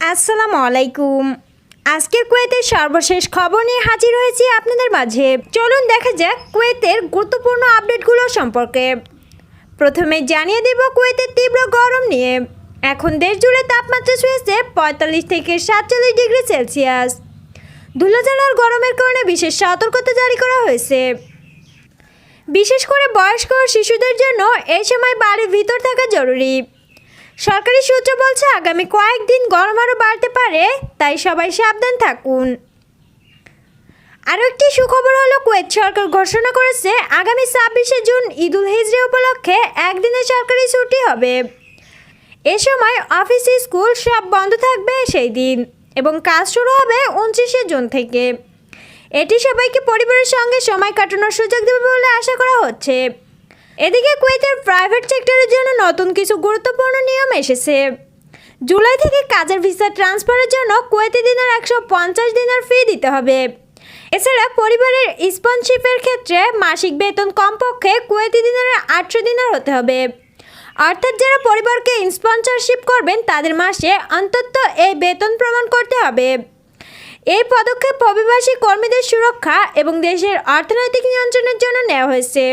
আসসালামু আলাইকুম। আজকের কুয়েতের সর্বশেষ খবর নিয়ে হাজির হয়েছি আপনাদের মাঝে। চলুন দেখা যাক কুয়েতের গুরুত্বপূর্ণ আপডেটগুলো সম্পর্কে। প্রথমে জানিয়ে দেব কুয়েতের তীব্র গরম নিয়ে। এখন দেশ জুড়ে তাপমাত্রা ছুঁয়েছে পঁয়তাল্লিশ থেকে সাতচল্লিশ ডিগ্রি সেলসিয়াস। ধুলোঝালার গরমের কারণে বিশেষ সতর্কতা জারি করা হয়েছে। বিশেষ করে বয়স্ক শিশুদের জন্য এই সময় বাড়ির ভিতর থাকা জরুরি। সরকারি সূত্র বলছে আগামী কয়েকদিন গরম আরও বাড়তে পারে, তাই সবাই সাবধান থাকুন। আরও একটি সুখবর হলো, কুয়েত সরকার ঘোষণা করেছে আগামী ছাব্বিশে জুন ঈদুল হিজরি উপলক্ষে একদিনের সরকারি ছুটি হবে। এ সময় অফিস স্কুল সব বন্ধ থাকবে সেই দিন এবং কাজ শুরু হবে উনত্রিশে জুন থেকে। এটি সবাইকে পরিবারের সঙ্গে সময় কাটানোর সুযোগ দেবে বলে আশা করা হচ্ছে। এদিকে কুয়েতের প্রাইভেট সেক্টরের জন্য নতুন কিছু গুরুত্বপূর্ণ নিয়ম এসেছে। জুলাই থেকে কাজের ভিসা ট্রান্সফারের জন্য কুয়েতি দিনের একশো পঞ্চাশ দিনের ফি দিতে হবে। এছাড়া পরিবারের স্পন্সরশিপের ক্ষেত্রে মাসিক বেতন কমপক্ষে কুয়েতি দিনের আটশো দিনার হতে হবে। অর্থাৎ যারা পরিবারকে স্পন্সরশিপ করবেন, তাদের মাসে অন্তত এই বেতন প্রমাণ করতে হবে। এই পদক্ষেপ অভিবাসী কর্মীদের সুরক্ষা এবং দেশের অর্থনৈতিক নিয়ন্ত্রণের জন্য নেওয়া হয়েছে।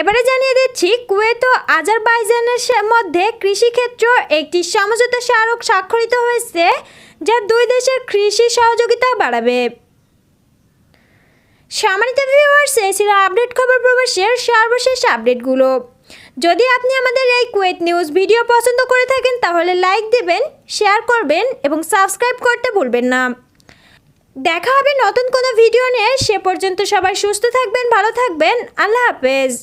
এবারে জানিয়ে দিচ্ছি, কুয়েত ও আজারবাইজানের মধ্যে কৃষিক্ষেত্র একটি সমঝোতা স্মারক স্বাক্ষরিত হয়েছে, যা দুই দেশের কৃষি সহযোগিতা বাড়াবে। সম্মানিত ভিউয়ার্স এই ছিল আপডেট খবর প্রবাসের সর্বশেষ আপডেটগুলো যদি আপনি আমাদের এই কুয়েত নিউজ ভিডিও পছন্দ করে থাকেন, তাহলে লাইক দেবেন শেয়ার করবেন এবং সাবস্ক্রাইব করতে ভুলবেন না। দেখা হবে নতুন কোনো ভিডিও নিয়ে। সে পর্যন্ত সবাই সুস্থ থাকবেন, ভালো থাকবেন। আল্লাহ হাফেজ।